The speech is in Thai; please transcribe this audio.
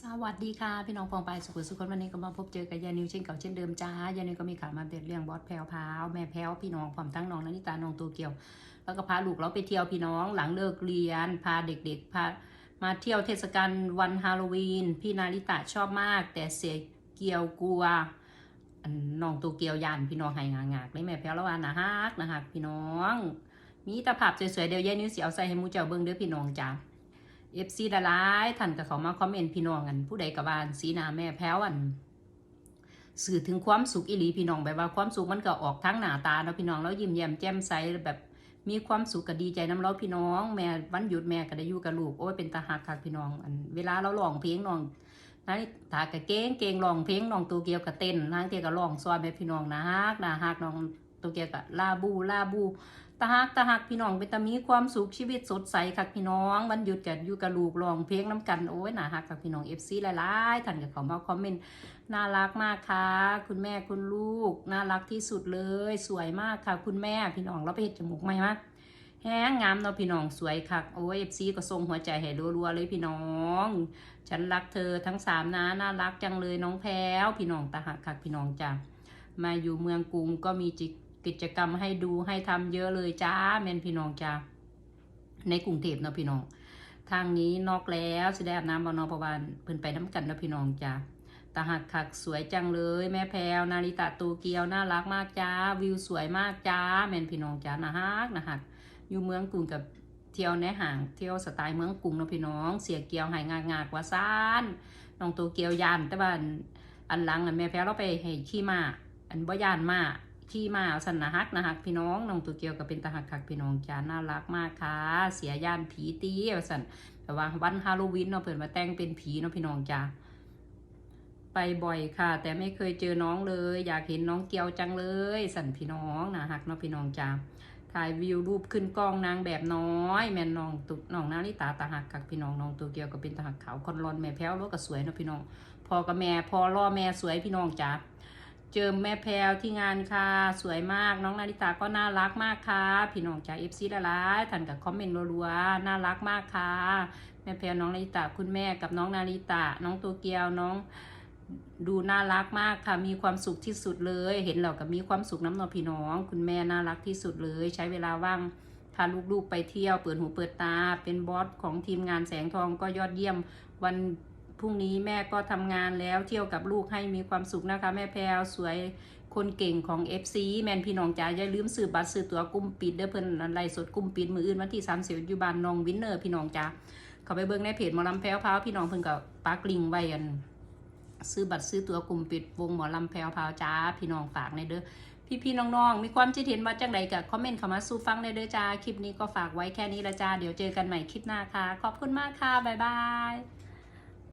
สวัสดีค่ะ พี่น้องปองไปสุขสุขคนวันนี้ก็มาพบเจอกับยานิวเช่นเก่าเช่นเดิมจ้ายานิวก็มีข่าวมาเด็ดเรื่องบอสแพรวพาวแม่แพรวพี่น้องพร้อมทั้งน้องนานิตาน้องตัวเกี่ยว แล้วก็พาลูกเราไปเที่ยวพี่น้องหลังเลิกเรียน พาเด็กๆพามาเที่ยวเทศกาลวันฮาโลวีน พี่นาริตาชอบมาก แต่เสียเกี่ยวกลัวน้องตัวเกี่ยวยานพี่น้องให้งางากเลยแม่แพรวแล้วว่านะฮักนะฮักพี่น้อง มีตาภาพสวยๆเดี๋ยวยานิวเสิเอาใส่ให้มูเจ้าเบิ่งเด้อพี่น้องจ้า เอฟซีดาลายท่านก็เขามาคอมเมนต์พี่น้องกันผู้ใดกับบ้านสีหนาแม่แพ้วอันสื่อถึงความสุขอิลีพี่น้องแบบว่าความสุขมันก็ออกทั้งหน้าตาเนาะพี่น้องแล้วยิ้มแย้มแจ่มใสแบบมีความสุขก็ดีใจน้ำเราพี่น้อง แม่วันหยุดแม่ก็ได้อยู่กับลูกโอ้ยเป็นตาหักคักพี่น้องอันเวลาเราร้องเพลงน้องนั่นตากะเก้งเก่งร้องเพลงน้องตัวเกียวกับเต้นนางเกียวกับร้องซอยแม่พี่น้องนะฮักนะฮักน้องตัวเกียวกับลาบูลาบู ตาฮักตาฮักพี่น้องเป็นตามีความสุขชีวิตสดใสค่ะพี่น้องวันหยุดกันอยู่กับลูกร้องเพลงน้ำกันโอ้ยน่าฮักกับพี่น้องเอฟซีหลายๆท่านกับเขามาคอมเมนต์น่ารักมากค่ะ คุณแม่คุณลูกน่ารักที่สุดเลย สวยมากค่ะ คุณแม่พี่น้องเราไปเห็ดจมูกไหมมะแห้งงามเนาะพี่น้องสวยค่ะโอ้ยเอฟซีก็ส่งหัวใจให้รัวๆเลยพี่น้อง ฉันรักเธอทั้งสามนะน่ารักจังเลยน้องแพรวพี่น้องตาหักค่ะพี่น้องจ้ะมาอยู่เมืองกรุงก็มีจิกิ กิจกรรมให้ดูให้ทำเยอะเลยจ้าแม่นพี่น้องจ้าในกรุงเทพเนาะพี่น้อง ทางนี้นอกแล้วสิได้อาบน้ำบอนอประวานเพิ่นไปน้ำกันเนาะพี่น้องจ้าตาหักขักสวยจังเลย แม่แพรวนาริตะตูเกียวน่ารักมากจ้าวิวสวยมากจ้าแม่นพี่น้องจ้านะฮักนะฮักอยู่เมืองกรุงกับเที่ยวในห่างเที่ยวสไตล์เมืองกรุงเนาะพี่น้อง เสียเกียวหายงางากว่าซ่านน้องตูเกียวยานแต่ว่าอันอันหลังอันแม่แพรวเราไปให้ขี้มาอันบ่ยานมา ที่มาสันนะฮักนะฮักพี่น้องน้องตัวเกียวกับเป็นตาหักคักพี่น้องจ้าน่ารักมากค่ะ เสียย่านผีตีว่าสันแต่ว่าวันฮาโลวีนเนาะเปิดมาแต่งเป็นผีเนาะพี่น้องจ้าไปบ่อยค่ะ แต่ไม่เคยเจอน้องเลย อยากเห็นน้องเกียวจังเลย สันพี่น้องนะฮักเนาะพี่น้องจ้าถ่ายวิวรูปขึ้นกล้องนางแบบน้อยแม่น้องตุกน้องนาริตาตาหักคักพี่น้องน้องตัวเกียวก็เป็นตาหักขาวคอนรอนแม่แพ้วรถก็สวยเนาะพี่น้องพอกับแม่พอล่อแม่สวยพี่น้องจ้า เจอแม่แพรวที่งานค่ะ สวยมากน้องนาริตาก็น่ารักมากค่ะ พี่น้องจากเอฟซีละลายท่านกับคอมเมนต์รัวๆน่ารักมากค่ะ แม่แพรวน้องนาริตาคุณแม่กับน้องนาริตาน้องตัวเกียวน้องดูน่ารักมากค่ะ มีความสุขที่สุดเลย เห็นเรากับมีความสุขน้ำนอพี่น้อง คุณแม่น่ารักที่สุดเลย ใช้เวลาว่างพาลูกๆไปเที่ยวเปิดหูเปิดตา เป็นบอสของทีมงานแสงทองก็ยอดเยี่ยมวัน พรุ่งนี้แม่ก็ทำงานแล้วเที่ยวกับลูกให้มีความสุขนะคะ แม่แพรวสวยคนเก่งของ FC แมนพี่น้องจ๋าอย่าลืมซื้อบัตรซื้อตั๋วกลุ่มปิดเด้อเพิ่นไล่สดกลุ่มปิดมืออื่นวันที่30อยู่บ้านน้องวินเนอร์พี่น้องจ๋าเขาไปเบิ่งในเพจหมอลำแพรวพาวพี่น้องเพิ่นก็ปักลิงไว้กันซื้อบัตรซื้อตั๋วกลุ่มปิดวงหมอลำแพรวพาวจ้าพี่น้องฝากในเด้อพี่ๆน้องๆ มีความคิดเห็นว่าจังใดก็คอมเมนต์เข้ามาสู่ฟังในเด้อจ้าคลิปนี้ก็ฝากไว้แค่นี้ละจ้าเดี๋ยวเจอกันใหม่คลิปหน้าค่ะ ขอบคุณมากค่ะบ๊ายบาย